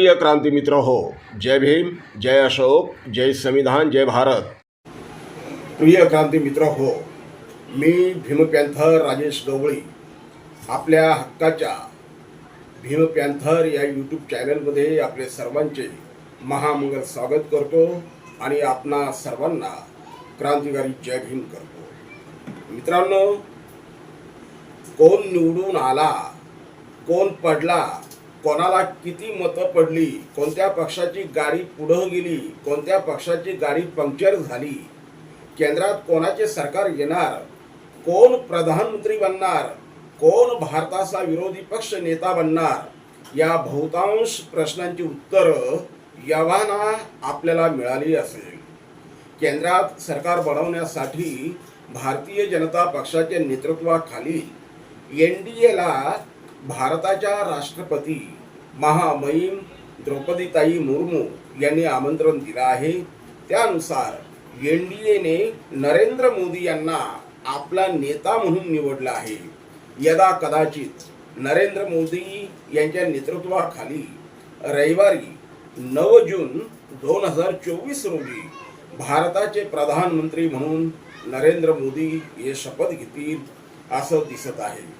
प्रिय क्रांती मित्र हो जय भीम जय अशोक जय संविधान जय भारत. प्रिय क्रांती मित्र हो मी भीमपॅन्थर राजेश गवळी आपल्या हक्काच्या भीमपॅन्थर या यूट्यूब चॅनलमध्ये आपले सर्वांचे महामंगल स्वागत करतो आणि आपणा सर्वांना क्रांतिकारी जय भीम करतो. मित्रांनो कोण निवडून आला कोण पडला कोणाला किती मतं पडली कोणत्या पक्षाची गाडी पुढं गेली कोणत्या पक्षाची गाडी पंक्चर झाली केंद्रात कोणाचे सरकार येणार कोण प्रधानमंत्री बनणार कोण भारताचा विरोधी पक्ष नेता बनणार या बहुतांश प्रश्नांची उत्तरं यवाना आपल्याला मिळाली असेल. केंद्रात सरकार बनवण्यासाठी भारतीय जनता पक्षाच्या नेतृत्वाखाली एन डी एला भारताच्या राष्ट्रपती महामहिम द्रौपदीताई मुर्मू यांनी आमंत्रण दिलं आहे. त्यानुसार एन डी एने नरेंद्र मोदी यांना आपला नेता म्हणून निवडला आहे. यदा कदाचित नरेंद्र मोदी यांच्या नेतृत्वाखाली रविवारी नऊ जून दोन हजार चोवीस रोजी भारताचे प्रधानमंत्री म्हणून नरेंद्र मोदी हे शपथ घेतील असं दिसत आहे.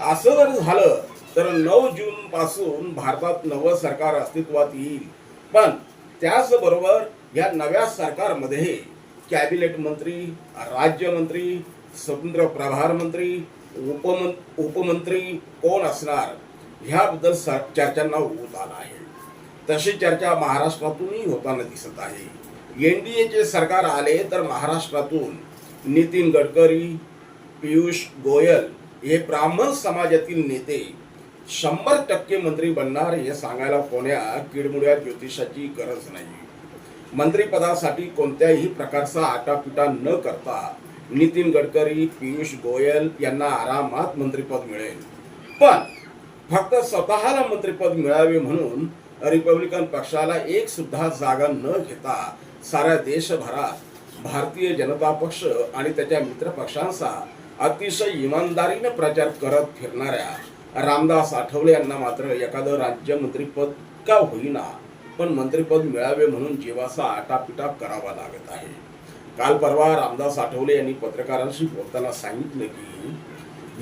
असं जर झालं तर नऊ जून पासून भारतात नवं सरकार अस्तित्वात येईल. पण त्याचबरोबर या नव्या सरकारमध्ये कॅबिनेट मंत्री राज्यमंत्री स्वतंत्र प्रभार मंत्री उपमं उपमंत्री कोण असणार ह्याबद्दल स- चर्चांना होत आला आहे. तशी चर्चा महाराष्ट्रातूनही होताना दिसत आहे. एन डी एचे सरकार आले तर महाराष्ट्रातून नितीन गडकरी पियुष गोयल हे ब्राह्मण समाजातील नेते शंभर टक्के मंत्री बनणार हे सांगायला कोण्या किडमुड्या ज्योतिषाची गरज नाही. मंत्रिपदासाठी कोणत्याही प्रकारचा आटापिटा न करता नितीन गडकरी पियुष गोयल यांना आरामात मंत्रिपद मिळेल. पण फक्त स्वतःला मंत्रिपद मिळावे म्हणून रिपब्लिकन पक्षाला एक सुद्धा जागा न घेता साऱ्या देशभरात भारतीय जनता पक्ष आणि त्याच्या मित्र पक्षांचा अतिशय इमानदारीने प्रचार करत फिरणाऱ्या रामदास आठवले यांना मात्र एखादं राज्यमंत्रीपद का होईना पण मंत्रिपद मिळावे म्हणून जीवाचा आटापिटा करावा लागत आहे. काल परवा रामदास आठवले यांनी पत्रकारांशी बोलताना सांगितलं की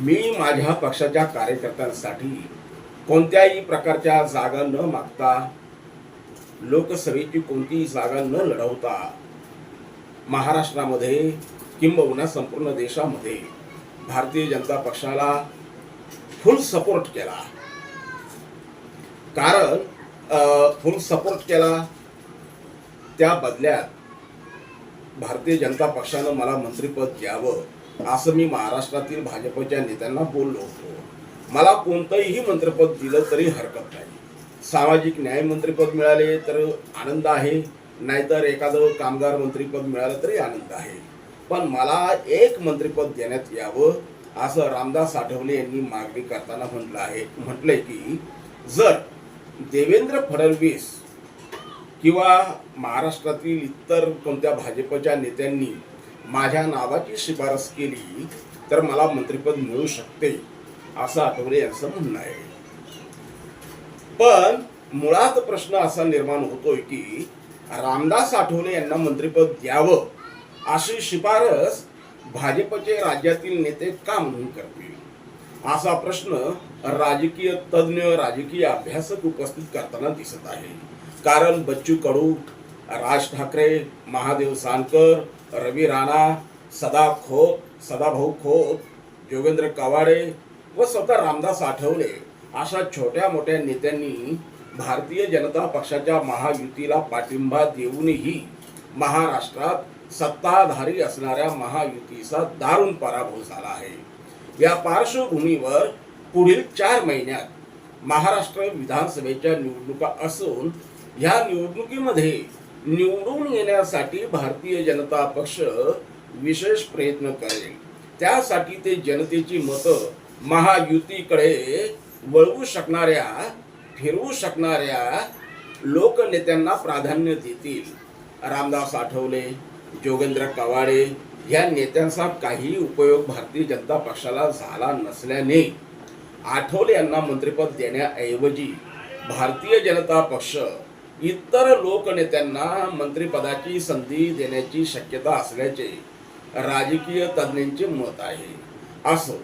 मी माझ्या पक्षाच्या कार्यकर्त्यांसाठी कोणत्याही प्रकारच्या जागा न मागता लोकसभेची कोणतीही जागा न लढवता महाराष्ट्रामध्ये किंबहुना संपूर्ण देशामध्ये भारतीय जनता पक्षाला फुल सपोर्ट केला. कारण फुल सपोर्ट केला. त्या बदल्यात भारतीय जनता पक्षानं मला मंत्रिपद द्यावं असं मी महाराष्ट्रातील भाजपच्या नेत्यांना बोललो होतो. मला कोणतंही मंत्रिपद दिलं तरी हरकत नाही. सामाजिक न्याय मंत्रिपद मिळाले तर आनंद आहे नाहीतर एखादं कामगार मंत्रिपद मिळालं तरी आनंद आहे. पण मला एक मंत्रिपद देण्यात यावं असं रामदास आठवले यांनी मागणी करताना म्हटलं आहे. म्हटलंय की जर देवेंद्र फडणवीस किंवा महाराष्ट्रातील इतर कोणत्या भाजपच्या नेत्यांनी माझ्या नावाची शिफारस केली तर मला मंत्रिपद मिळू शकते असं आठवले यांचं म्हणणं आहे. पण मुळात प्रश्न असा निर्माण होतोय की रामदास आठवले यांना मंत्रिपद द्यावं अशी शिफारस भाजपचे राज्यातील नेते का म्हणून करतील? असा प्रश्न राजकीय तज्ज्ञ राजकीय अभ्यासक उपस्थित करताना दिसत आहे. कारण बच्चू कडू राज ठाकरे महादेव सानकर रवी राणा सदा खोत सदाभाऊ खोत योगेंद्र कवाडे व स्वतः रामदास आठवले अशा छोट्या मोठ्या नेत्यांनी भारतीय जनता पक्षाच्या महायुतीला पाठिंबा देऊनही महाराष्ट्रात सत्ताधारी असणाऱ्या महायुतीचा दारुण पराभव झाला आहे. या पार्श्वभूमीवर पुढील चार महिन्यात महाराष्ट्र विधानसभेच्या निवडणुका असून ह्या निवडणुकीमध्ये निवडून येण्यासाठी भारतीय जनता पक्ष विशेष प्रयत्न करेल. त्यासाठी ते जनतेची मतं महायुतीकडे वळवू शकणाऱ्या फिरवू शकणाऱ्या लोकनेत्यांना प्राधान्य देतील. रामदास आठवले जोगेंद्र कवाडे या नेत्यांचा काही उपयोग भारतीय जनता पक्षाला झाला नसल्याने आठवले यांना मंत्रिपद देण्याऐवजी भारतीय जनता पक्ष इतर लोकनेत्यांना मंत्रिपदाची संधी देण्याची शक्यता असल्याचे राजकीय तज्ज्ञांचे मत आहे. असो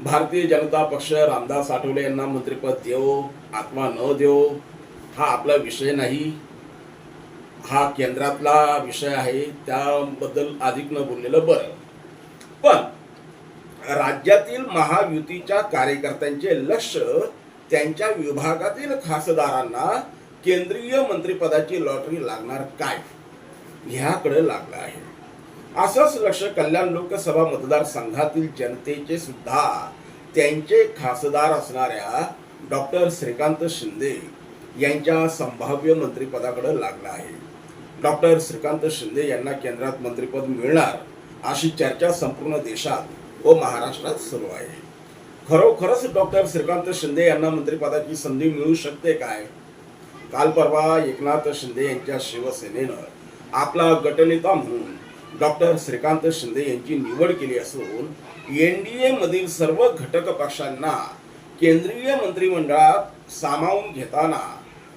भारतीय जनता पक्ष रामदास आठवले यांना मंत्रिपद देव आत्मा न देवो हा आपला विषय नाही. हा केंद्रातला विषय आहे त्याबद्दल अधिक न बोललेलं बरं. पण राज्यातील महायुतीच्या कार्यकर्त्यांचे लक्ष त्यांच्या विभागातील खासदारांना केंद्रीय मंत्रिपदाची लॉटरी लागणार काय? ह्याकडे लागलं आहे. असंच लक्ष कल्याण लोकसभा मतदारसंघातील जनतेचे सुद्धा त्यांचे खासदार असणाऱ्या डॉक्टर श्रीकांत शिंदे यांच्या संभाव्य मंत्रिपदाकडे लागलं आहे. डॉक्टर श्रीकांत शिंदे यांना केंद्रात मंत्रिपद मिळणार अशी चर्चा संपूर्ण देशात व महाराष्ट्रात सुरू आहे. खरोखरच डॉक्टर श्रीकांत शिंदे यांना मंत्रिपदाची संधी मिळू शकते काय? काल परवा एकनाथ शिंदे यांच्या शिवसेनेनं आपला गटनेता म्हणून डॉक्टर श्रीकांत शिंदे यांची निवड केली असून एन डी मधील सर्व घटक पक्षांना केंद्रीय मंत्रिमंडळात सामावून घेताना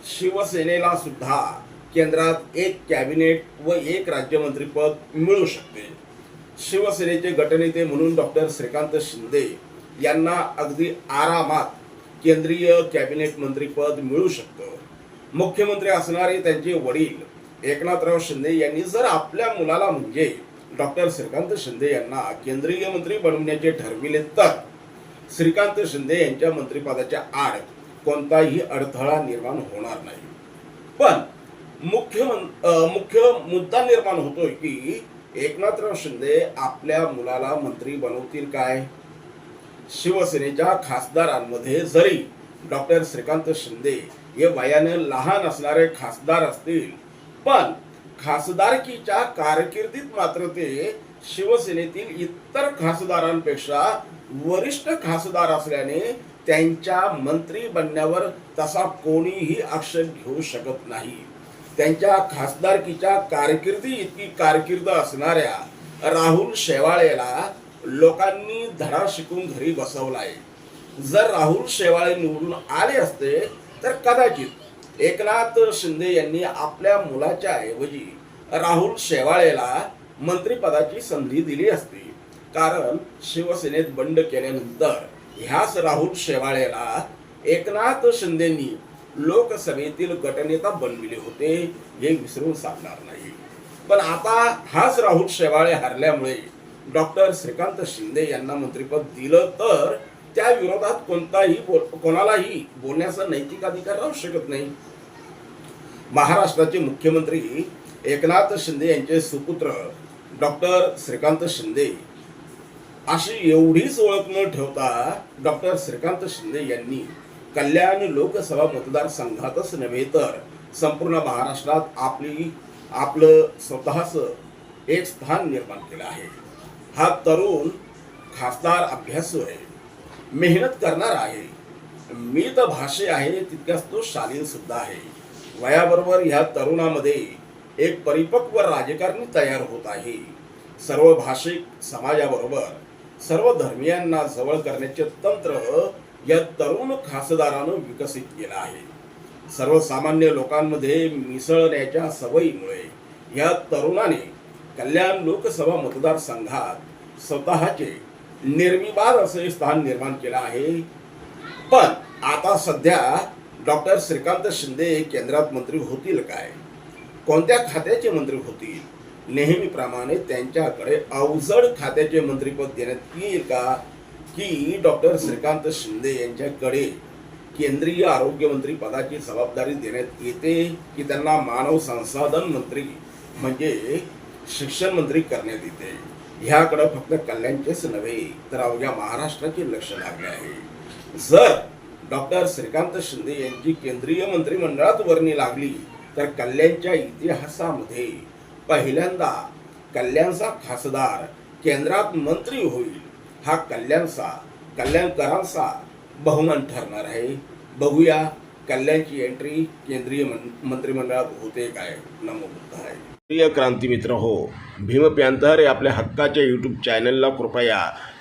शिवसेनेला सुद्धा केंद्रात एक कॅबिनेट व एक राज्यमंत्रीपद मिळू शकते. शिवसेनेचे गटनेते म्हणून डॉक्टर श्रीकांत शिंदे यांना अगदी आरामात केंद्रीय कॅबिनेट मंत्रीपद मिळू शकतं. मुख्यमंत्री असणारे त्यांचे वडील एकनाथराव शिंदे यांनी जर आपल्या मुलाला म्हणजे डॉक्टर श्रीकांत शिंदे यांना केंद्रीय मंत्री बनवण्याचे ठरविले तर श्रीकांत शिंदे यांच्या मंत्रिपदाच्या आड कोणताही अडथळा निर्माण होणार नाही. पण मुख्य मुख्य मुद्दा निर्माण होतोय की एकनाथराव शिंदे आपल्या मुलाला मंत्री बनवतील काय? शिवसेनेच्या खासदारांमध्ये जरी डॉक्टर श्रीकांत शिंदे हे वयाने लहान असणारे खासदार असतील पण खासदारकीच्या कारकिर्दीत मात्र ते शिवसेनेतील इतर खासदारांपेक्षा वरिष्ठ खासदार असल्याने त्यांच्या मंत्री बनण्यावर तसा कोणीही आक्षेप घेऊ शकत नाही. त्यांच्या खासदारकीच्या कारकिर्दी इतकी कारकिर्द असणाऱ्या राहुल शेवाळेला लोकांनी धडा शिकून घरी बसवलाय. जर राहुल शेवाळे निवडून आले असते तर कदाचित एकनाथ शिंदे यांनी आपल्या मुलाच्या ऐवजी राहुल शेवाळेला मंत्रिपदाची संधी दिली असती. कारण शिवसेनेत बंड केल्यानंतर ह्याच राहुल शेवाळेला एकनाथ शिंदेनी लोकसभेतील गटनेता बनविले होते हे विसरून चालणार नाही. पण आता हाच राहुल शेवाळे हरल्यामुळे डॉक्टर श्रीकांत शिंदे यांना मंत्रिपद दिलं तर त्या विरोधात कोणताही बोल- कोणालाही बोलण्याचा नैतिक अधिकार राहू शकत नाही. महाराष्ट्राचे मुख्यमंत्री एकनाथ शिंदे यांचे सुपुत्र डॉक्टर श्रीकांत शिंदे अशी एवढीच ओळख न ठेवता डॉक्टर श्रीकांत शिंदे यांनी कल्याण लोकसभा मतदारसंघातच नव्हे तर संपूर्ण महाराष्ट्रात आपली आपलं स्वतःचं एक स्थान निर्माण केलं आहे. हा तरुण खासदार अभ्यासू आहे मेहनत करणार आहे. मी तर भाषे आहे तितक्याच तो शालीन सुद्धा आहे. वयाबरोबर ह्या तरुणामध्ये एक परिपक्व राजकारणी तयार होत आहे. सर्व भाषिक समाजाबरोबर सर्व धर्मियांना जवळ करण्याचे तंत्र या तरुण खासदारानं विकसित केलं आहे. सर्वसामान्य लोकांमध्ये मिसळण्याच्या सवयीमुळे या तरुणाने कल्याण लोकसभा मतदारसंघात स्वतःचे निर्विवाद असे स्थान निर्माण केलं आहे. पण आता सध्या डॉक्टर श्रीकांत शिंदे केंद्रात मंत्री होतील काय? कोणत्या खात्याचे मंत्री होतील? नेहमीप्रमाणे त्यांच्याकडे अवजड खात्याचे मंत्रीपद देण्यात येईल का? की डॉक्टर श्रीकांत शिंदे यांच्याकडे केंद्रीय आरोग्यमंत्री पदाची जबाबदारी देण्यात येते की त्यांना मानव संसाधन मंत्री म्हणजे शिक्षण मंत्री करण्यात येते. ह्याकडं फक्त कल्याणचेच नव्हे तर अवघ्या महाराष्ट्राचे लक्ष लागले आहे. जर डॉक्टर श्रीकांत शिंदे यांची केंद्रीय मंत्रिमंडळात वर्णी लागली तर कल्याणच्या इतिहासामध्ये पहिल्यांदा कल्याणचा खासदार केंद्रात मंत्री होईल. हा कल्याणचा कल्याणकरांचा बहुमान ठरणार आहे. बघूया कल्याणची एंट्री केंद्रीय मंत्रिमंडळात होते काय? नमो बुद्धाय. प्रिय क्रांती मित्र हो भीम प्यांतर हे आपल्या हक्काच्या यूट्यूब चॅनलला कृपया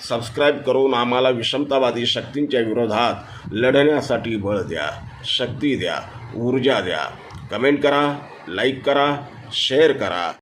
सबस्क्राईब करून आम्हाला विषमतावादी शक्तींच्या विरोधात लढण्यासाठी बळ द्या शक्ती द्या ऊर्जा द्या. कमेंट करा लाईक करा शेअर करा.